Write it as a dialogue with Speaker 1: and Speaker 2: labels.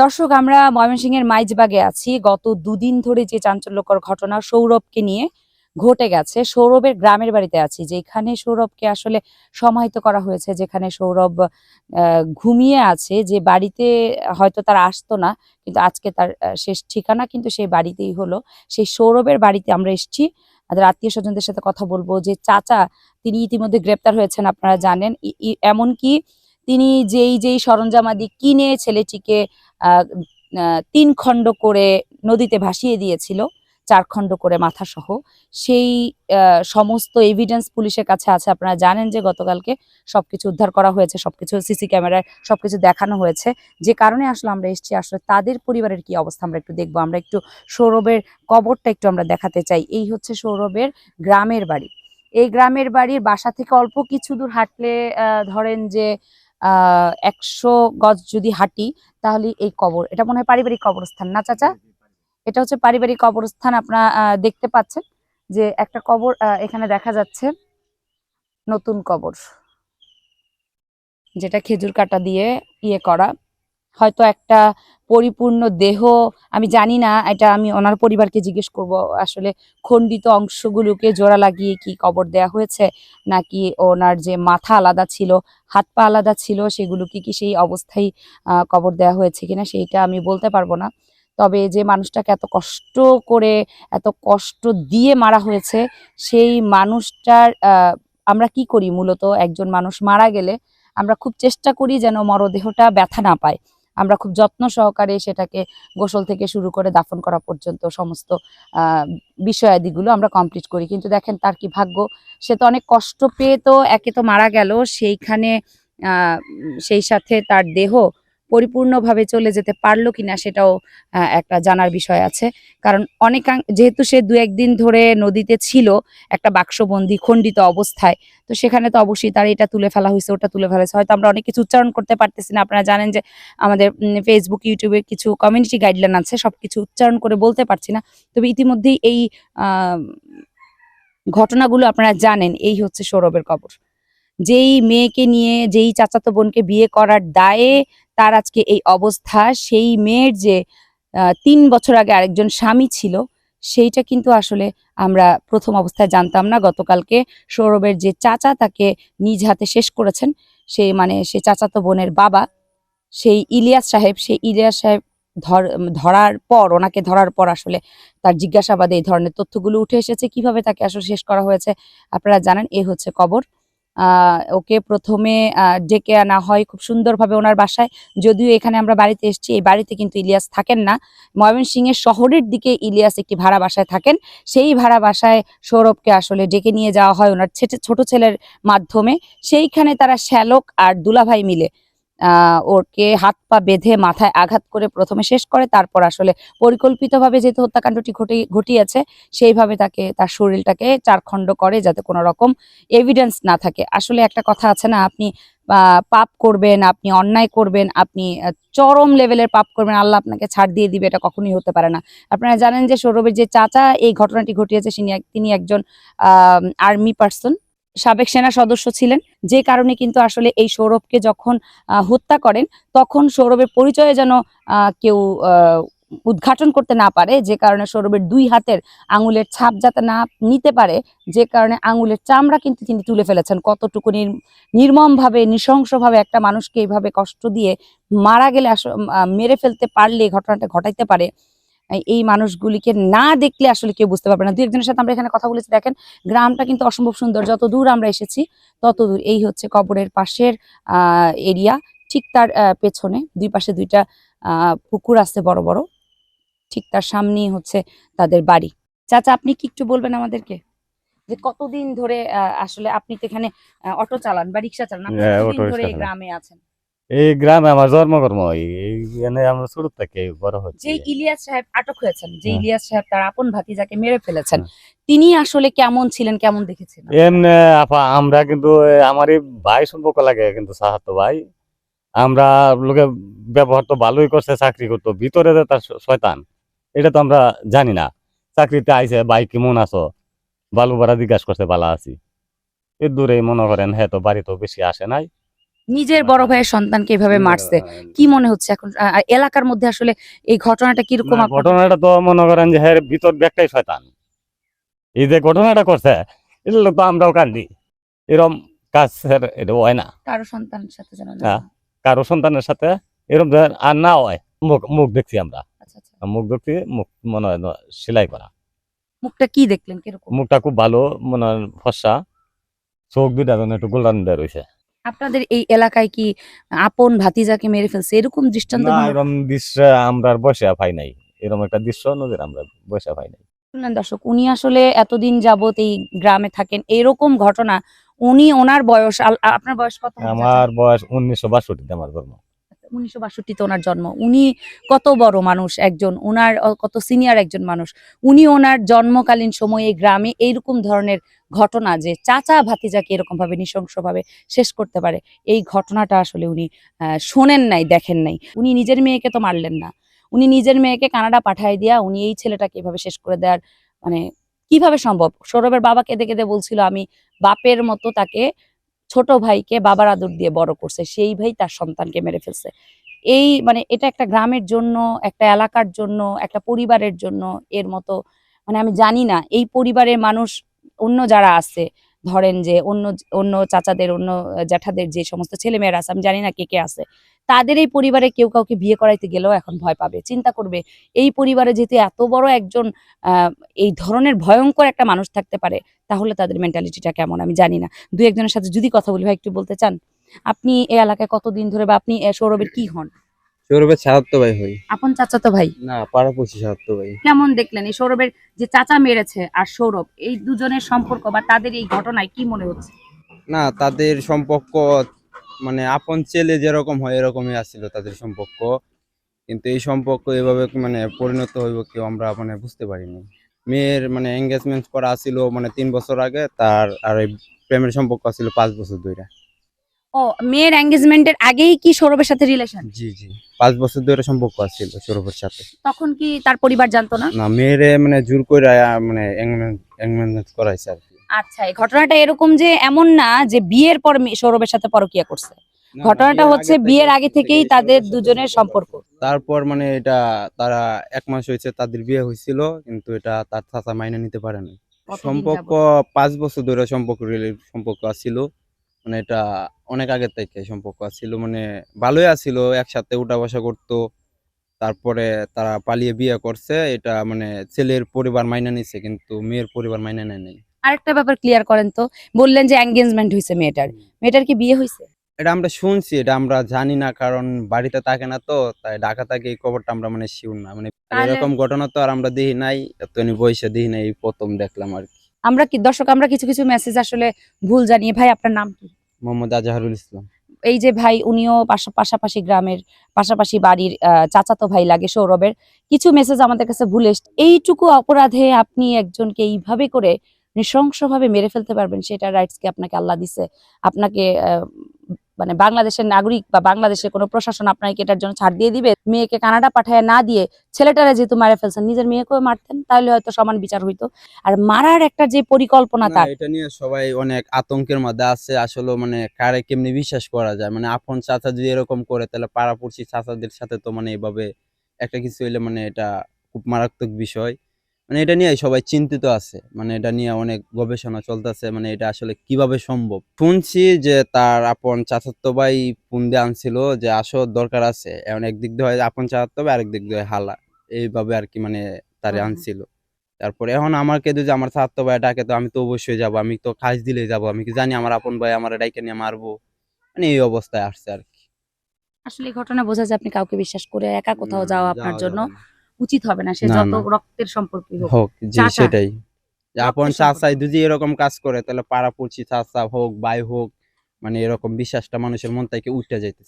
Speaker 1: দর্শক, আমরা ময়মনসিংহের মাইজবাগে আছি। গত দুদিন ধরে যে চাঞ্চল্যকর ঘটনা সৌরভকে নিয়ে ঘটে গেছে, সৌরভের গ্রামের বাড়িতে আছি, যেখানে সৌরভকে আসলে সমাহিত করা হয়েছে, যেখানে সৌরভ ঘুমিয়ে আছে। যে বাড়িতে হয়তো তার আসতো না, কিন্তু আজকে তার শেষ ঠিকানা কিন্তু সেই বাড়িতেই হলো। সেই সৌরভের বাড়িতে আমরা এসেছি। আমাদের আত্মীয় স্বজনদের সাথে কথা বলব। যে চাচা, তিনি ইতিমধ্যে গ্রেপ্তার হয়েছেন, আপনারা জানেন। এমনকি তিনি যেই যেই সরঞ্জামাদি কিনে ছেলেটিকে তিন খণ্ড করে নদীতে ভাসিয়ে দিয়েছিল, চার খণ্ড করে মাথা সহ সেই সমস্ত এভিডেন্স পুলিশের কাছে আছে, আপনারা জানেন যে গতকালকে সবকিছু উদ্ধার করা হয়েছে, সবকিছু সিসি ক্যামেরায় সবকিছু দেখানো হয়েছে। যে কারণে আসলে আমরা এসেছি, আসলে তাদের পরিবারের কি অবস্থা আমরা একটু দেখব। আমরা একটু সৌরভের কবরটা একটু আমরা দেখাতে চাই। এই হচ্ছে সৌরভের গ্রামের বাড়ি। এই গ্রামের বাড়ির বাসা থেকে অল্প কিছু দূর হাঁটলে ধরেন যে একশো গজ যদি হাঁটি, তাহলে এই কবর, এটা মনে হয় পারিবারিক কবরস্থান না চাচা? এটা হচ্ছে পারিবারিক কবরস্থান, আপনার দেখতে পাচ্ছেন যে একটা কবর এখানে দেখা যাচ্ছে নতুন কবর, যেটা খেজুর কাটা দিয়ে ইয়ে করা। হয়তো একটা পরিপূর্ণ দেহ, আমি জানি না, এটা আমি ওনার পরিবারকে জিজ্ঞেস করব, আসলে খণ্ডিত অংশগুলোকে জোড়া লাগিয়ে কি কবর দেয়া হয়েছে, নাকি ওনার যে মাথা আলাদা ছিল, হাত পা আলাদা ছিল, সেগুলোকে কি সেই অবস্থায় কবর দেওয়া হয়েছে কিনা সেইটা আমি বলতে পারব না। তবে যে মানুষটাকে এত কষ্ট করে, এত কষ্ট দিয়ে মারা হয়েছে, সেই মানুষটার আমরা কি করি মূলত? একজন মানুষ মারা গেলে আমরা খুব চেষ্টা করি যেন মরদেহটা ব্যথা না পায়। আমরা খুব যত্ন সহকারে সেটাকে গোসল থেকে শুরু করে দাফন করা পর্যন্ত সমস্ত বিষয়াদিগুলো আমরা কমপ্লিট করি। কিন্তু দেখেন তার কি ভাগ্য? সে তো অনেক কষ্ট পেয়ে তো একে তো মারা গেল, সেইখানে সেই সাথে তার দেহ পরিপূর্ণভাবে চলে যেতে পারল কিনা সেটাও একটা জানার বিষয় আছে। কারণ অনেক, যেহেতু সে দু একদিন ধরে নদীতে ছিল, একটা বাক্সবন্দি খণ্ডিত অবস্থায়, তো সেখানে তো অবশ্যই তার এটা তুলে ফেলা হয়েছে, ওটা তুলে ফেলা হয়েছে। হয়তো আমরা অনেক কিছু উচ্চারণ করতে পারতেছি না। আপনারা জানেন যে আমাদের ফেসবুক ইউটিউবে কিছু কমিউনিটি গাইডলাইন আছে, সবকিছু উচ্চারণ করে বলতে পারছি না। তবে ইতিমধ্যেই এই ঘটনাগুলো আপনারা জানেন, এই হচ্ছে সৌরভের কবর। যেই মেয়েকে নিয়ে, যেই চাচাতো বোনকে বিয়ে করার দায়ে তার আজকে এই অবস্থা। সেই মেয়ের যে তিন বছর আগে আরেকজন স্বামী ছিল, সেইটা কিন্তু আসলে আমরা প্রথম অবস্থায় জানতাম না। গতকালকে সৌরভের যে চাচা, তাকে নিজ হাতে শেষ করেছেন। সে মানে সে চাচাতো বোনের বাবা, সেই ইলিয়াস সাহেব, সেই ইলিয়াস সাহেব ধর, ধরার পর, ওনাকে ধরার পর আসলে তার জিজ্ঞাসাবাদে এই ধরনের তথ্যগুলো উঠে এসেছে। কীভাবে তাকে আসলে শেষ করা হয়েছে, আপনারা জানেন, এ হচ্ছে কবর ওকে প্রথমে ডেকে আনা হয় খুব সুন্দরভাবে ওনার বাসায়। যদিও এখানে আমরা বাড়িতে এসেছি, এই বাড়িতে কিন্তু ইলিয়াস থাকেন না। ময়মনসিংহের শহরের দিকে ইলিয়াস একটি ভাড়া বাসায় থাকেন। সেই ভাড়া বাসায় সৌরভকে আসলে ডেকে নিয়ে যাওয়া হয় ওনার ছেটে- ছেলের মাধ্যমে। সেইখানে তারা শ্যালক আর দুলাভাই মিলে ওকে হাত পা বেঁধে মাথায় আঘাত করে প্রথমে শেষ করে, তারপর আসলে পরিকল্পিতভাবে যেহেতু হত্যাকাণ্ডটি ঘটে, ঘটিয়েছে, সেইভাবে তাকে, তার শরীরটাকে চারখণ্ড করে যাতে কোনো রকম এভিডেন্স না থাকে। আসলে একটা কথা আছে না, আপনি পাপ করবেন, আপনি অন্যায় করবেন, আপনি চরম লেভেলের পাপ করবেন, আল্লাহ আপনাকে ছাড় দিয়ে দিবে, এটা কখনোই হতে পারে না। আপনারা জানেন যে সৌরভের যে চাচা, এই ঘটনাটি ঘটিয়েছে তিনি একজন আর্মি পার্সন সাবেক সেনা সদস্য ছিলেন। যে কারণে কিন্তু আসলে এই সৌরভকে যখন হত্যা করেন, তখন সৌরভের পরিচয়ে যেন কেউ উদ্ঘাটন করতে না পারে, যে কারণে সৌরভের দুই হাতের আঙুলের ছাপ যাতে না নিতে পারে, যে কারণে আঙুলের চামড়া কিন্তু তিনি তুলে ফেলেছেন। কতটুকু নির- নির্মমভাবে, নৃশংসভাবে একটা মানুষকে এইভাবে কষ্ট দিয়ে মারা গেলে মেরে ফেলতে পারলে ঘটনাটা ঘটাইতে পারে এই- মানুষগুলিকে না দেখলে আসলে কেউ বুঝতে পারবে না। দু একজনের সাথে আমরা এখানে কথা বলেছি দেখেন গ্রামটা কিন্তু অসম্ভব সুন্দর। যত দূর আমরা এসেছি তত দূর। এই হচ্ছে কবরের পাশের এরিয়া। ঠিক তার পেছনে দুই পাশে দুইটা আহ পুকুর আছে বড় বড়। ঠিক তার সামনেই হচ্ছে তাদের বাড়ি। চাচা আপনি কি একটু বলবেন আমাদেরকে? যে কতদিন ধরে আহ, আসলে আপনি তো এখানে অটো চালান বা রিক্সা চালান। আপনি
Speaker 2: হ্যাঁ,
Speaker 1: কতদিন ধরে। গ্রামে আছেন?
Speaker 2: এই গ্রামে আমার জন্মকর্ম এইখানে আমরা ছোট থেকে বড় হচ্ছে।
Speaker 1: যে ইলিয়াস সাহেব আটক হয়েছেন যে
Speaker 2: হ্যাঁ।
Speaker 1: ইলিয়াস সাহেব তার আপন ভাতিজাকে মেরে ফেলেছেন
Speaker 2: হ্যাঁ।
Speaker 1: তিনি আসলে কেমন ছিলেন কেমন দেখেছেন?
Speaker 2: এমনি আপা আমরা কিন্তু এ, আমার এই ভাই সম্পর্ক লাগে কিন্তু সাহাতো ভাই। আমরা লোকে ব্যবহার তো ভালোই করছে চাকরি করতো ভিতরে তার শয়তান এটা তো আমরা জানি না। চাকরিতে আইছে ভাই কেমন আছো? বালু ভাড়া জিজ্ঞাসা করছে ভালো আছি। এ দূরে মনে করেন হ্যাঁ তো বাড়ি তো বেশি আসে নাই।
Speaker 1: নিজের বড় ভাইয়ের সন্তানকে এভাবে মারছে? কি মনে হচ্ছে এখন? এলাকার মধ্যে আসলে এই ঘটনাটা কীরকম
Speaker 2: ঘটনাটা তো মনে করেন যে হ্যাঁ ভিতর একটাই শয়তান। এই যে ঘটনাটা করছে এটা তো আমরাও কান্দি। এরকম কাজ এটা হয় না।
Speaker 1: কারও সন্তানের সাথে যেন না।
Speaker 2: কারও সন্তানের সাথে এরকম আর না হয় মুখ মুখ দেখছি আমরা।
Speaker 1: আচ্ছা আচ্ছা।
Speaker 2: মুখ দেখছি মুখ মনে হয় সেলাই করা।
Speaker 1: মুখটা কি দেখলেন কীরকম?
Speaker 2: মুখটা খুব ভালো মনে হয় ফর্সা চোখ দুটা একটু গোল্ডান দেয় রয়েছে।
Speaker 1: আপনাদের এই এলাকায় কি আপন ভাতিজাকে মেরে ফেলছে? এরকম দৃষ্টান্ত
Speaker 2: এরকম দৃশ্য আমরা আর বসে পাই নাই। এরকম একটা দৃশ্য নদীর আমরা বসে পাই নাই।
Speaker 1: শুনলেন দর্শক উনি আসলে এতদিন যাবত এই গ্রামে থাকেন এরকম ঘটনা উনি ওনার বয়স আপনার বয়স কত?
Speaker 2: আমার বয়স উনিশশো বাষট্টিতে আমার জন্ম।
Speaker 1: উনিশশো বাষট্টিতে ওনার জন্ম। উনি কত বড় মানুষ একজন, ওনার কত সিনিয়র একজন মানুষ। উনি ওনার জন্মকালীন সময়ে গ্রামে এইরকম ধরনের ঘটনা যে চাচা ভাতিজাকে এরকম ভাবে নৃশংসভাবে শেষ করতে পারে, এই ঘটনাটা আসলে উনি শোনেন নাই, দেখেন নাই। উনি নিজের মেয়েকে তো মারলেন না। উনি নিজের মেয়েকে কানাডা পাঠায় দিয়া উনি এই ছেলেটাকে এভাবে শেষ করে দেওয়ার মানে কীভাবে সম্ভব? সৌরভের বাবা কেঁদে কেঁদে বলছিল, আমি বাপের মতো তাকে ছোট ভাইকে বাবার আদর দিয়ে বড় করছে, সেই ভাই তার সন্তানকে মেরে ফেলছে। এই মানে এটা একটা গ্রামের জন্য, একটা এলাকার জন্য, একটা পরিবারের জন্য এর মতো মানে আমি জানি না, এই পরিবারের মানুষ অন্য যারা আছে, ধরেন যে অন্য অন্য চাচাদের, অন্য জ্যাঠাদের যে সমস্ত ছেলেমেয়েরা আছে, আমি জানি না কে কে আছে তাদের এই পরিবারে কেউ কাউকে বিয়ে করাইতে গেলেও এখন ভয় পাবে চিন্তা করবে। এই পরিবারে যেহেতু এত বড় একজন এই ধরনের ভয়ঙ্কর একটা মানুষ থাকতে পারে তাহলে তাদের মেন্টালিটিটা কেমন? আমি জানি না। দুই একজনের সাথে যদি কথা বলি ভাই একটু বলতে চান? আপনি এই এলাকায় কতদিন ধরে বা আপনি সৌরভের কি হন?
Speaker 3: সৌরভের ভাই হই।
Speaker 1: আপন চাচা তো ভাই?
Speaker 3: না পাড়াপড়শি সাহায্য ভাই।
Speaker 1: কেমন দেখলেন এই সৌরভের যে চাচা মেরেছে আর সৌরভ? এই দুজনের সম্পর্ক বা তাদের এই ঘটনায় কি মনে হচ্ছে?
Speaker 3: না তাদের সম্পর্ক মানে আপন ছেলে যেরকম হয় এরকমই আসছিল তাদের সম্পর্ক। কিন্তু এই সম্পর্ক এভাবে মানে পরিণত হইব কেউ আমরা মানে বুঝতে পারিনি। মেয়ের মানে এঙ্গেজমেন্ট করা ছিল মানে তিন বছর আগে তার আর এই প্রেমের সম্পর্ক ছিল পাঁচ বছর ধরে
Speaker 1: ও মেয়ের এঙ্গেজমেন্টের আগেই কি সৌরভের সাথে রিলেশন
Speaker 3: জি জি। পাঁচ বছর ধরে সম্পর্ক আছিল সৌরভের সাথে।
Speaker 1: তখন কি তার পরিবার জানতো না?
Speaker 3: না মেয়েরে মানে জোর করে মানে এঙ্গেজমেন্ট করাইছে আর কি।
Speaker 1: আচ্ছা এই ঘটনাটা এরকম যে এমন না যে বিয়ের পর সৌরভের সাথে পরকিয়া করছে। ঘটনাটা হচ্ছে বিয়ের আগে থেকেই তাদের দুজনের সম্পর্ক।
Speaker 3: তারপর মানে এটা তারা এক মাস হয়েছে তাদের বিয়ে হয়েছিল কিন্তু এটা তার চাচা মাইনে নিতে পারে না সম্পর্ক পাঁচ বছর ধরে সম্পর্ক সম্পর্ক আছিল। মানে এটা অনেক আগে থেকে সম্পর্ক আছিল। মানে ভালোই আছিল একসাথে উঠা বসা করতো। তারপরে তারা পালিয়ে বিয়ে করছে। এটা মানে ছেলের পরিবার মাইনে নিছে কিন্তু মেয়ের পরিবার মাইনে নেয় নাই।
Speaker 1: আরেকটা ব্যাপার ক্লিয়ার করেন তো বললেন যে এঙ্গেজমেন্ট হয়েছে মেয়েটার। মেয়েটার কি বিয়ে হয়েছে
Speaker 3: এটা আমরা শুনছি এটা আমরা জানি না কারণ বাড়িতে থাকে না তো তাই ঢাকা থাকে এই খবরটা আমরা মানে শিওর না। মানে এরকম ঘটনা তো আর আমরা দেখি নাই এতনি বয়সে দেখি নাই প্রথম দেখলাম আর কি।
Speaker 1: আমরা কি দর্শক আমরা কিছু কিছু মেসেজ আসলে ভুল জানিয়ে ভাই আপনার নাম কি?
Speaker 3: মোহাম্মদ আজহারুল ইসলাম।
Speaker 1: এই যে ভাই উনিও পাশা- পাশাপাশি গ্রামের পাশাপাশি বাড়ির চাচাতো ভাই লাগে সৌরভের। কিছু মেসেজ আমাদের কাছে ভুল এসছে। এইটুকু অপরাধে আপনি একজনকে এইভাবে করে নৃশংসভাবে মেরে ফেলতে পারবেন সেটা রাইটস কি আপনাকে আল্লাহ দিছে? আপনাকে মানে বাংলাদেশের নাগরিক বা বাংলাদেশের কোনো প্রশাসন আপনাকে এটার জন্য ছাড় দিয়ে দিবে? মেয়েকে কানাডা পাঠায় না দিয়ে ছেলেটারা যেহেতু মারা ফেলছেন নিজের মেয়েকেও মারতেন তাহলে হয়তো সমান বিচার হইতো। আর মারার একটা যে পরিকল্পনা তার
Speaker 3: এটা নিয়ে সবাই অনেক আতঙ্কের মধ্যে আছে। আসলে মানে কারে কেমনি বিশ্বাস করা যায়? মানে আপন চাচা যদি এরকম করে তাহলে পাড়াপড়শি চাচাদের সাথে তো মানে এভাবে একটা কিছু হইলে মানে এটা খুব মারাত্মক বিষয়। মানে এটা নিয়ে সবাই চিন্তিত আছে। মানে এটা নিয়ে অনেক গবেষণা চলতেছে। মানে এটা আসলে কীভাবে সম্ভব? শুনছি যে তার আপন চাচাতো ভাই ফোন দিয়ে আনছিল যে আসো দরকার আছে। এখন একদিক দিয়ে হয় আপন চাচাতো ভাই আরেক দিক দিয়ে হয় হালা। এইভাবে আর কি মানে তারে আনছিল। তারপরে এখন আমাকে যদি আমার ছাত্র ভাই ডাকে তো আমি তো অবশ্যই যাব। আমি তো খাস দিলেই যাব। আমি কি জানি আমার আপন ভাই আমার ডাইকে নিয়ে মারবো? মানে এই অবস্থায় আসছে আর কি।
Speaker 1: আসলে ঘটনা বোঝা যায় আপনি কাউকে বিশ্বাস করে একা কোথাও যাওয়া আপনার জন্য। উচিত হবে না সে যত রক্তের সম্পর্কই হোক।
Speaker 3: জি সেটাই। আপন চাচাই যদি এরকম কাজ করে তাহলে পাড়াপড়শি চাচা হোক ভাই হোক মানে এরকম বিশ্বাসটা মানুষের মন থেকে উঠে যাইতেছে।